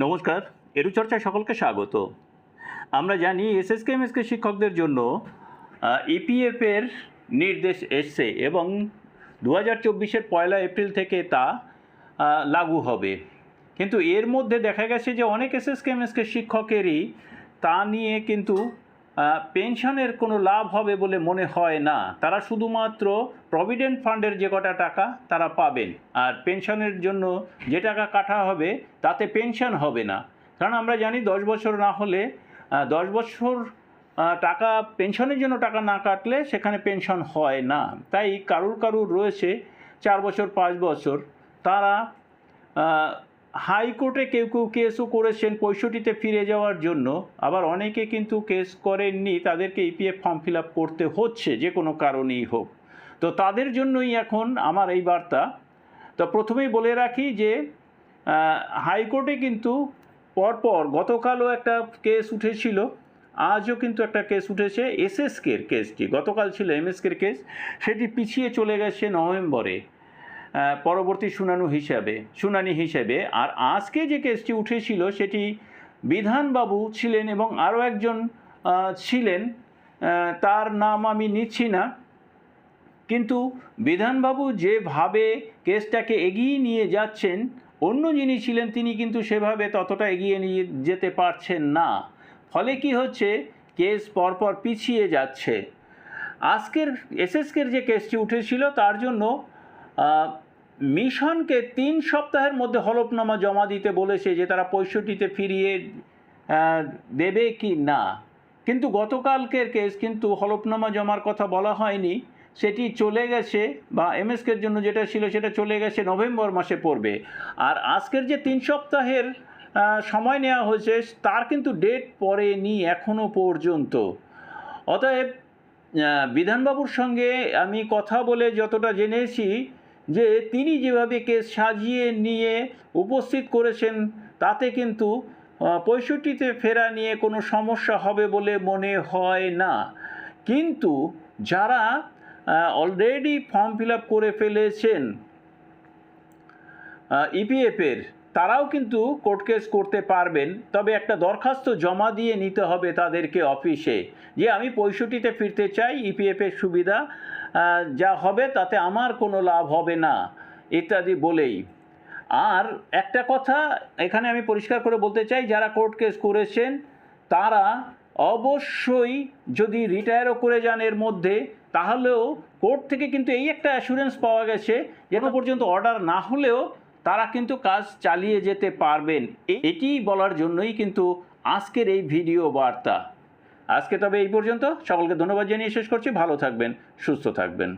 নমস্কার, এরুচর্চায় সকলকে স্বাগত। আমরা জানি এসএসকে, এমএসকে শিক্ষকদের জন্য ইপিএফের নির্দেশ এসছে এবং দু হাজার চব্বিশের পয়লা এপ্রিল থেকে তা লাগু হবে। কিন্তু এর মধ্যে দেখা গেছে যে অনেক এসএসকে, এমএসকে শিক্ষকেরই তা নিয়ে কিন্তু পেনশনের কোনো লাভ হবে বলে মনে হয় না। তারা শুধুমাত্র প্রভিডেন্ট ফান্ডের যে কটা টাকা তারা পাবেন। আর পেনশনের জন্য যে টাকা কাটা হবে তাতে পেনশন হবে না। কারণ আমরা জানি দশ বছর না হলে দশ বছর টাকা, পেনশনের জন্য টাকা না কাটলে সেখানে পেনশন হয় না। তাই কারুর কারুর রয়েছে চার বছর, পাঁচ বছর, তারা হাইকোর্টে কেউ কেউ কেসও করেছেন পঁয়ষট্টিতে ফিরে যাওয়ার জন্য। আবার অনেকে কিন্তু কেস করেননি, তাদেরকে ইপিএফ ফর্ম ফিল আপ করতে হচ্ছে, যে কোনো কারণেই হোক। তো তাদের জন্যই এখন আমার এই বার্তা। তো প্রথমেই বলে রাখি যে হাইকোর্টে কিন্তু পরপর গতকালও একটা কেস উঠেছিল, আজও কিন্তু একটা কেস উঠেছে এসএসকের কেসটি। গতকাল ছিল এমএসকের কেস, সেটি পিছিয়ে চলে গেছে নভেম্বরে। পরবর্তী শুনানি হিসাবে, শুনানি হিসেবে, আর আজকে যে কেসটি উঠেছিল সেটি বিধানবাবু ছিলেন এবং আরও একজন ছিলেন তার নাম আমি নিচ্ছি না। কিন্তু বিধানবাবু যেভাবে কেসটাকে এগিয়ে নিয়ে যাচ্ছেন, অন্য যিনি ছিলেন তিনি কিন্তু সেভাবে ততটা এগিয়ে নিয়ে যেতে পারছেন না। ফলে কি হচ্ছে? কেস পরপর পিছিয়ে যাচ্ছে। আজকের, এসএসকের যে কেসটি উঠেছিল তার জন্য মিশনকে তিন সপ্তাহের মধ্যে হলফনামা জমা দিতে বলেছে যে তারা পঁয়ষট্টিতে ফিরিয়ে দেবে কি না। কিন্তু গতকালকের কেস কিন্তু হলফনামা জমার কথা বলা হয়নি। সেটি চলে গেছে বা এমএসকের জন্য যেটা ছিল সেটা চলে গেছে নভেম্বর মাসে পড়বে। আর আজকের যে তিন সপ্তাহের সময় নেওয়া হয়েছে, তার কিন্তু ডেট পড়েনি এখনও পর্যন্ত। অতএব বিধানবাবুর সঙ্গে আমি কথা বলে যতটা জেনেছি যে তিনি যেভাবে কেস সাজিয়ে নিয়ে উপস্থিত করেছেন, তাতে কিন্তু পঁয়ষট্টিতে ফেরা নিয়ে কোনো সমস্যা হবে বলে মনে হয় না। কিন্তু যারা অলরেডি ফর্ম ফিল করে ফেলেছেন ইপিএফের তারাও কিন্তু কোর্ট কেস করতে পারবেন, তবে একটা দরখাস্ত জমা দিয়ে নিতে হবে তাদেরকে অফিসে। যে আমি পঁয়ষট্টিতে ফিরতে চাই ইপিএফের সুবিধা যা হবে তাতে আমার কোনো লাভ হবে না, ইত্যাদি বলেই। আর একটা কথা, এখানে আমি পরিষ্কার করে বলতে চাই, যারা কোর্ট কেস করেছেন, তারা অবশ্যই যদি রিটায়ারও করে যান এর মধ্যে, তাহলেও কোর্ট থেকে কিন্তু এই একটা অ্যাসুরেন্স পাওয়া গেছে, যেন পর্যন্ত অর্ডার না হলেও তারা কিন্তু কাজ চালিয়ে যেতে পারবেন। এটি বলার জন্যই কিন্তু আজকের এই ভিডিও বার্তা। আজকে তবে এই পর্যন্ত। সকলকে ধন্যবাদ জানিয়ে শেষ করছি। ভালো থাকবেন, সুস্থ থাকবেন।